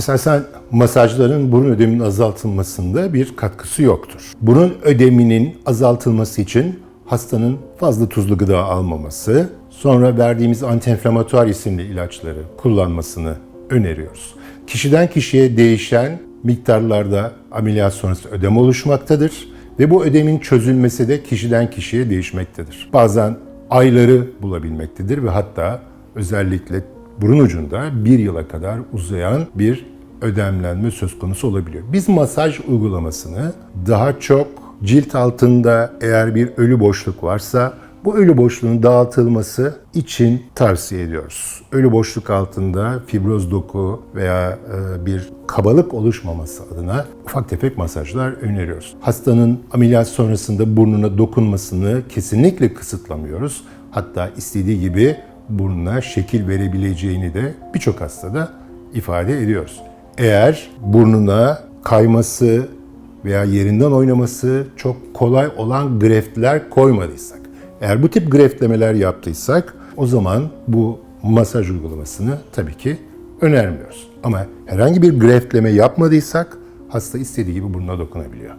Esasen masajların burun ödeminin azaltılmasında bir katkısı yoktur. Burun ödeminin azaltılması için hastanın fazla tuzlu gıda almaması, sonra verdiğimiz antiinflamatuar isimli ilaçları kullanmasını öneriyoruz. Kişiden kişiye değişen miktarlarda ameliyat sonrası ödem oluşmaktadır ve bu ödemin çözülmesi de kişiden kişiye değişmektedir. Bazen ayları bulabilmektedir ve hatta özellikle burun ucunda bir yıla kadar uzayan bir ödemlenme söz konusu olabiliyor. Biz masaj uygulamasını daha çok cilt altında eğer bir ölü boşluk varsa bu ölü boşluğun dağıtılması için tavsiye ediyoruz. Ölü boşluk altında fibroz doku veya e, bir kabalık oluşmaması adına ufak tefek masajlar öneriyoruz. Hastanın ameliyat sonrasında burnuna dokunmasını kesinlikle kısıtlamıyoruz. Hatta istediği gibi burnuna şekil verebileceğini de birçok hastada ifade ediyoruz. Eğer burnuna kayması veya yerinden oynaması çok kolay olan greftler koymadıysak, eğer bu tip greftlemeler yaptıysak o zaman bu masaj uygulamasını tabii ki önermiyoruz. Ama herhangi bir greftleme yapmadıysak hasta istediği gibi burnuna dokunabiliyor.